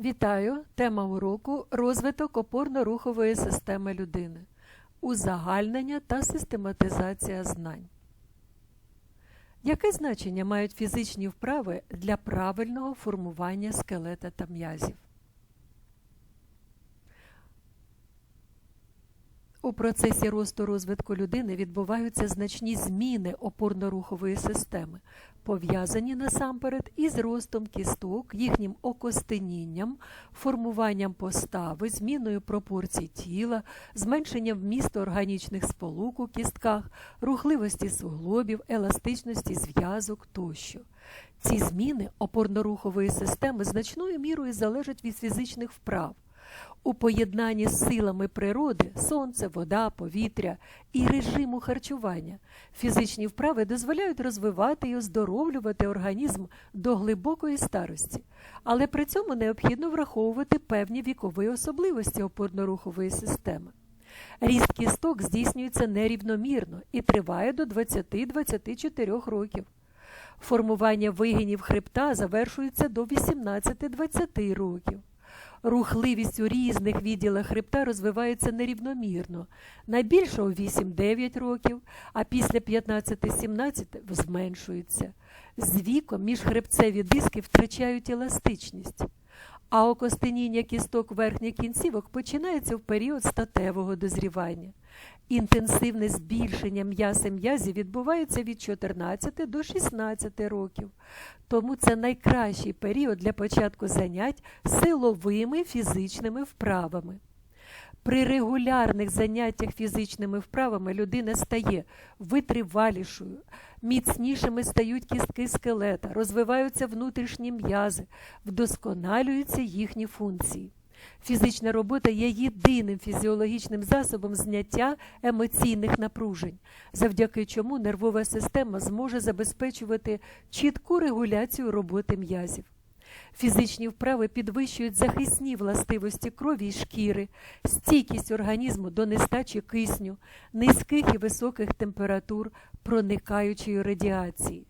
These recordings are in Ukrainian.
Вітаю! Тема уроку розвиток опорно-рухової системи людини, узагальнення та систематизація знань. Яке значення мають фізичні вправи для правильного формування скелета та м'язів? У процесі росту розвитку людини відбуваються значні зміни опорно-рухової системи, пов'язані насамперед із ростом кісток, їхнім окостенінням, формуванням постави, зміною пропорцій тіла, зменшенням вмісту органічних сполук у кістках, рухливості суглобів, еластичності зв'язок тощо. Ці зміни опорно-рухової системи значною мірою залежать від фізичних вправ. У поєднанні з силами природи сонце, вода, повітря і режиму харчування фізичні вправи дозволяють розвивати і оздоровлювати організм до глибокої старості, але при цьому необхідно враховувати певні вікові особливості опорно-рухової системи. Ріст кісток здійснюється нерівномірно і триває до 20-24 років. Формування вигинів хребта завершується до 18-20 років. Рухливість у різних відділах хребта розвивається нерівномірно, найбільше у 8-9 років, а після 15-17 зменшується. З віком міжхребцеві диски втрачають еластичність, а окостеніння кісток верхніх кінцівок починається в період статевого дозрівання. Інтенсивне збільшення м'яса м'язів відбувається від 14 до 16 років, тому це найкращий період для початку занять силовими фізичними вправами. При регулярних заняттях фізичними вправами людина стає витривалішою, міцнішими стають кістки скелета, розвиваються внутрішні м'язи, вдосконалюються їхні функції. Фізична робота є єдиним фізіологічним засобом зняття емоційних напружень, завдяки чому нервова система зможе забезпечувати чітку регуляцію роботи м'язів. Фізичні вправи підвищують захисні властивості крові і шкіри, стійкість організму до нестачі кисню, низьких і високих температур, проникаючої радіації.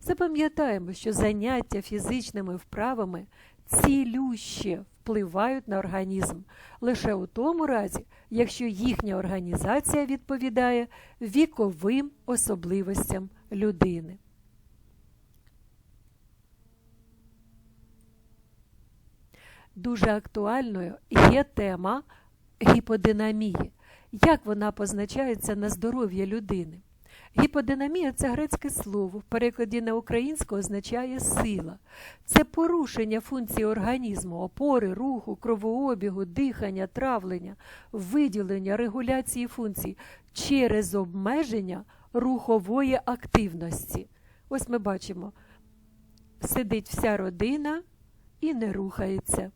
Запам'ятаємо, що заняття фізичними вправами цілюще впливають на організм лише у тому разі, якщо їхня організація відповідає віковим особливостям людини. Дуже актуальною є тема гіподинамії. Як вона позначається на здоров'я людини? Гіподинамія це грецьке слово, в перекладі на українську означає сила. Це порушення функції організму, опори, руху, кровообігу, дихання, травлення, виділення, регуляції функцій через обмеження рухової активності. Ось ми бачимо, сидить вся родина і не рухається.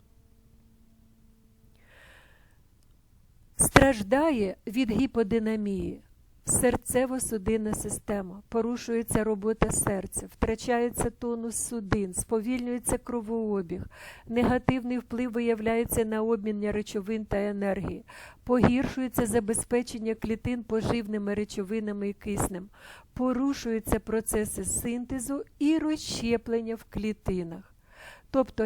Страждає від гіподинамії серцево-судинна система, порушується робота серця, втрачається тонус судин, сповільнюється кровообіг, негативний вплив виявляється на обміння речовин та енергії, погіршується забезпечення клітин поживними речовинами і киснем, порушуються процеси синтезу і розщеплення в клітинах. Тобто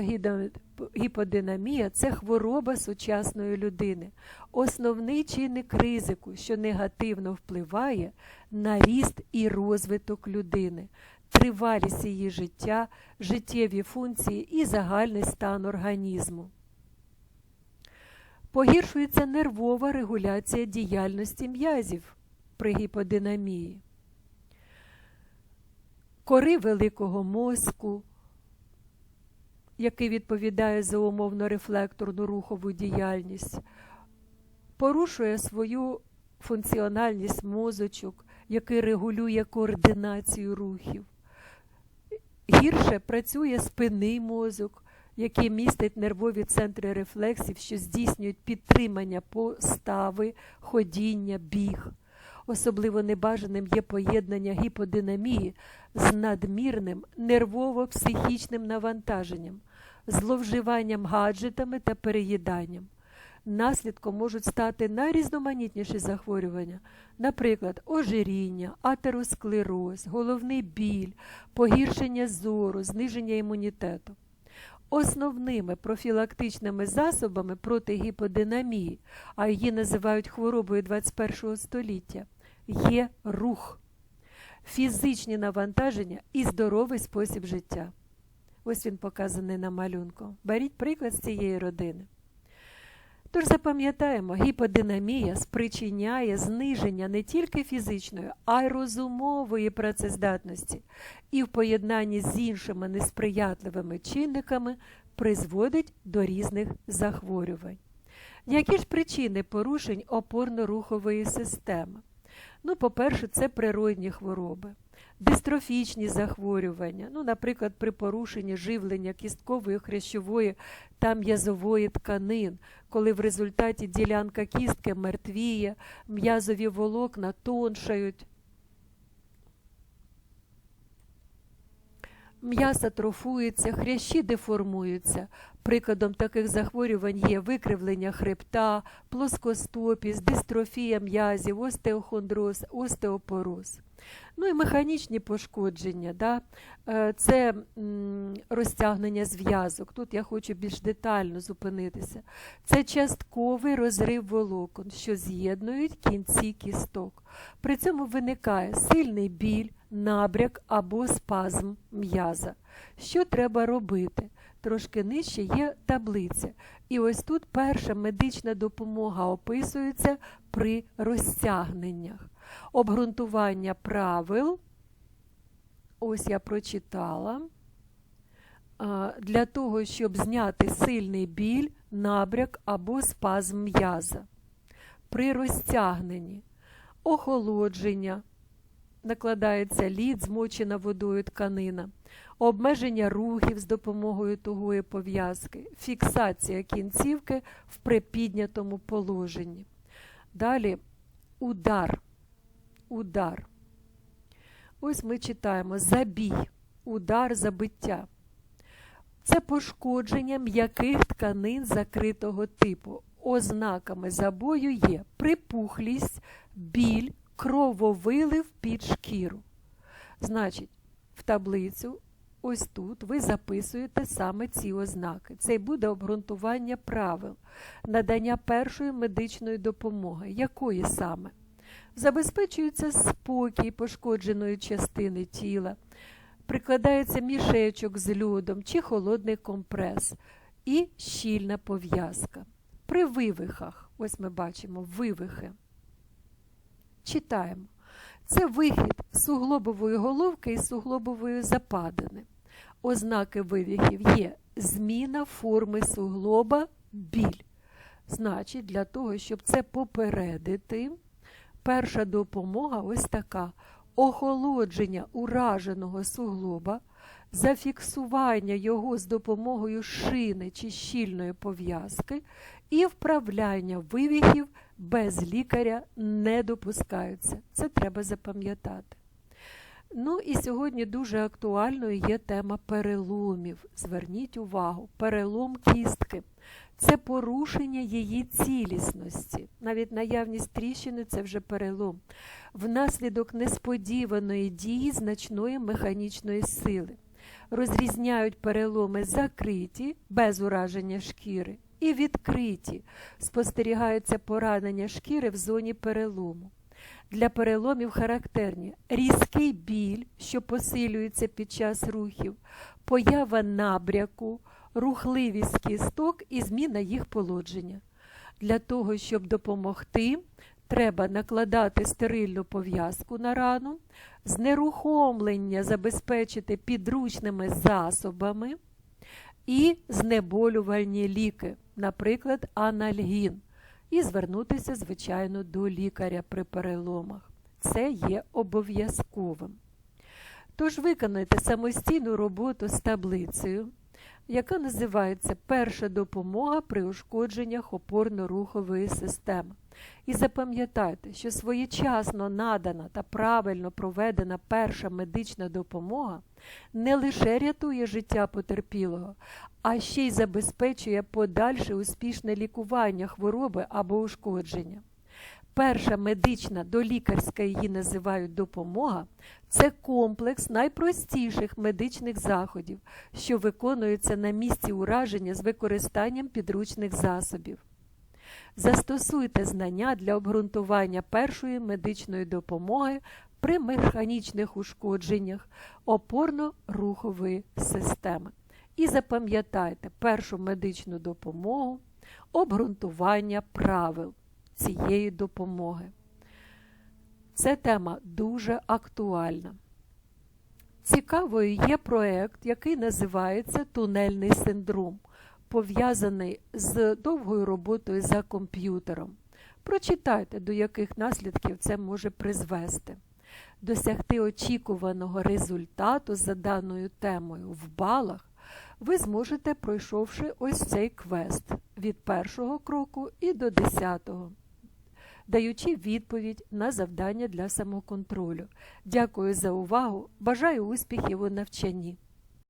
гіподинамія це хвороба сучасної людини, основний чинник ризику, що негативно впливає на ріст і розвиток людини, тривалість її життя, життєві функції і загальний стан організму. Погіршується нервова регуляція діяльності м'язів при гіподинамії, кори великого мозку який відповідає за умовно рефлекторну рухову діяльність, порушує свою функціональність мозочок, який регулює координацію рухів. Гірше працює спинний мозок, який містить нервові центри рефлексів, що здійснюють підтримання постави, ходіння, біг. Особливо небажаним є поєднання гіподинамії з надмірним нервово-психічним навантаженням, зловживанням гаджетами та переїданням. Наслідком можуть стати найрізноманітніші захворювання, наприклад, ожиріння, атеросклероз, головний біль, погіршення зору, зниження імунітету. Основними профілактичними засобами проти гіподинамії, а її називають хворобою 21 століття, є рух, фізичні навантаження і здоровий спосіб життя. Ось він показаний на малюнку. Беріть приклад з цієї родини. Тож запам'ятаємо, гіподинамія спричиняє зниження не тільки фізичної, а й розумової працездатності і в поєднанні з іншими несприятливими чинниками призводить до різних захворювань. Які ж причини порушень опорно-рухової системи? Ну, по-перше, це природні хвороби дистрофічні захворювання, ну, наприклад, при порушенні живлення кісткової, хрящової та м'язової тканин, коли в результаті ділянка кістки мертвіє, м'язові волокна тоншають. М'ясо трофується, хрящі деформуються. Прикладом таких захворювань є викривлення хребта, плоскостопість, дистрофія м'язів, остеохондроз, остеопороз. Ну і механічні пошкодження, да? Е, це розтягнення зв'язок. Тут я хочу більш детально зупинитися. Це частковий розрив волокон, що з'єднують кінці кісток. При цьому виникає сильний біль, набряк або спазм м'яза. Що треба робити? Трошки нижче є таблиця. І ось тут перша медична допомога описується при розтягненнях обґрунтування правил. Ось я прочитала. Для того, щоб зняти сильний біль, набряк або спазм м'яза. При розтягненні, охолодження, накладається лід, змочена водою тканина, обмеження рухів з допомогою тугої пов'язки, фіксація кінцівки в припіднятому положенні. Далі удар удар. Ось ми читаємо забій, удар забиття. Це пошкодження м'яких тканин закритого типу. Ознаками забою є припухлість, біль, крововилив під шкіру. Значить, в таблицю, ось тут, ви записуєте саме ці ознаки. Це буде обґрунтування правил, надання першої медичної допомоги. Якої саме? Забезпечується спокій пошкодженої частини тіла, прикладається мішечок з льодом чи холодний компрес і щільна пов'язка. При вивихах, ось ми бачимо вивихи. Читаємо. Це вихід суглобової головки і суглобової западини. Ознаки вивихів є зміна форми суглоба, біль. Значить, для того, щоб це попередити, Перша допомога ось така: охолодження ураженого суглоба, зафіксування його з допомогою шини чи щільної пов'язки і вправляння вивіхів без лікаря не допускаються. Це треба запам'ятати. Ну і сьогодні дуже актуальною є тема переломів. Зверніть увагу, перелом кістки це порушення її цілісності. Навіть наявність тріщини це вже перелом, внаслідок несподіваної дії значної механічної сили. Розрізняють переломи закриті, без ураження шкіри, і відкриті. Спостерігаються поранення шкіри в зоні перелому. Для переломів характерні різкий біль, що посилюється під час рухів, поява набряку рухливість кісток і зміна їх положення. Для того, щоб допомогти, треба накладати стерильну пов'язку на рану, знерухомлення забезпечити підручними засобами і знеболювальні ліки, наприклад, анальгін, і звернутися, звичайно, до лікаря при переломах. Це є обов'язковим. Тож виконайте самостійну роботу з таблицею яка називається Перша допомога при ушкодженнях опорно-рухової системи. І запам'ятайте, що своєчасно надана та правильно проведена перша медична допомога не лише рятує життя потерпілого, а ще й забезпечує подальше успішне лікування хвороби або ушкодження. Перша медична долікарська її називають допомога це комплекс найпростіших медичних заходів, що виконуються на місці ураження з використанням підручних засобів. Застосуйте знання для обґрунтування першої медичної допомоги при механічних ушкодженнях опорно-рухової системи. І запам'ятайте першу медичну допомогу, обґрунтування правил цієї допомоги. Ця тема дуже актуальна. Цікавою є проєкт, який називається Тунельний синдром, пов'язаний з довгою роботою за комп'ютером. Прочитайте, до яких наслідків це може призвести. Досягти очікуваного результату за даною темою в балах ви зможете, пройшовши ось цей квест від першого кроку і до десятого, даючи відповідь на завдання для самоконтролю. Дякую за увагу! Бажаю успіхів у навчанні!